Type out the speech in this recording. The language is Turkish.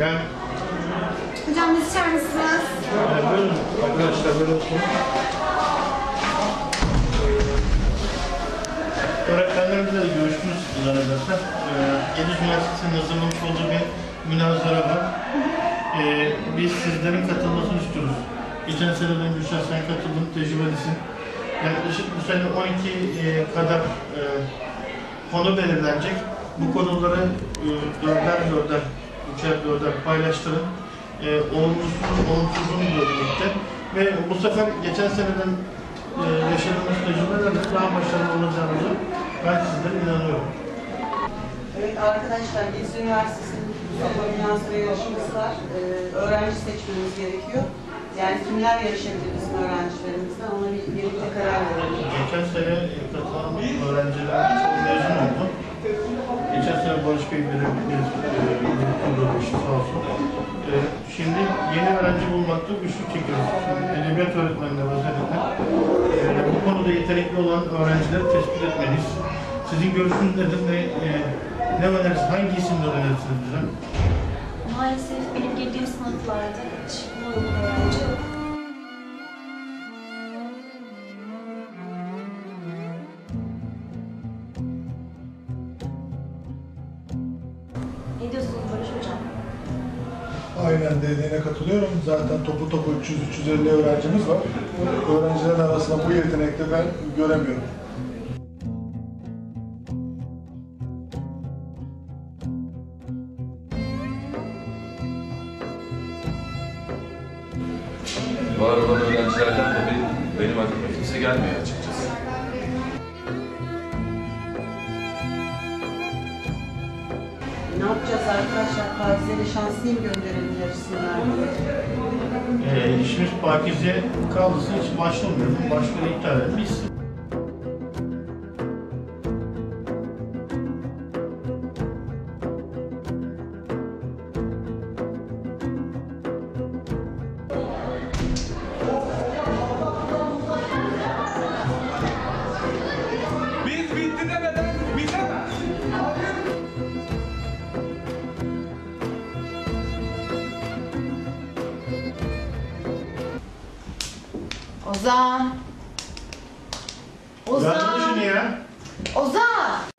Ben Hocam biz içer misiniz? buyurun arkadaşlar böyle oturun. Öğretmenlerimizle de görüştünüz zannedersem. E, Gediz Üniversitesi'nin hazırlamış olduğu bir münazara var. E, biz sizlerin katılmasını istiyoruz. Geçen seneden Gülşah sen katıldın, tecrübelisin. Yaklaşık bu sene 12 e, kadar e, konu belirlenecek. Bu konuları e, dörder dörder, üçer dörder paylaştırın. E, olumsuzun, olumsuzluğunu birlikte. Ve bu sefer geçen seneden e, yaşadığımız tecrübelerle daha başarılı olacağımıza ben sizlere inanıyorum. Evet arkadaşlar, Gezi Üniversitesi'nin Mustafa Münasebe yarışması var. Ee, öğrenci seçmemiz gerekiyor. Yani kimler yarışabilir bizim öğrencilerimizden ona bir, birlikte karar verelim. Geçen sene e, katılan öğrenciler yeni öğrenci bulmakta güçlük çekiyoruz. Edebiyat öğretmenleri özellikle e, bu konuda yetenekli olan öğrencileri tespit etmeliyiz. Sizin görüşünüz nedir ve e, ne önerirsiniz? Hangi isimleri önerirsiniz bize? Maalesef benim girdiğim sınıflarda hiç uygun öğrenci yok. Ne diyorsunuz? Aynen dediğine katılıyorum. Zaten topu topu 300-350 öğrencimiz var. Öğrencilerin arasında bu yetenekte ben göremiyorum. Var olan öğrencilerden de benim, benim aklıma kimse gelmiyor açıkçası. Ne yapacağız arkadaşlar? Pakize'de şanslıyım gönderelim yarışsınlar diye. E, işimiz Pakize kaldıysa hiç başlamıyorum. Başkanı iptal etmiş. Biz bitti demeden bitemez. Ozan. Yazdı Ozan. şunu ya. Ozan.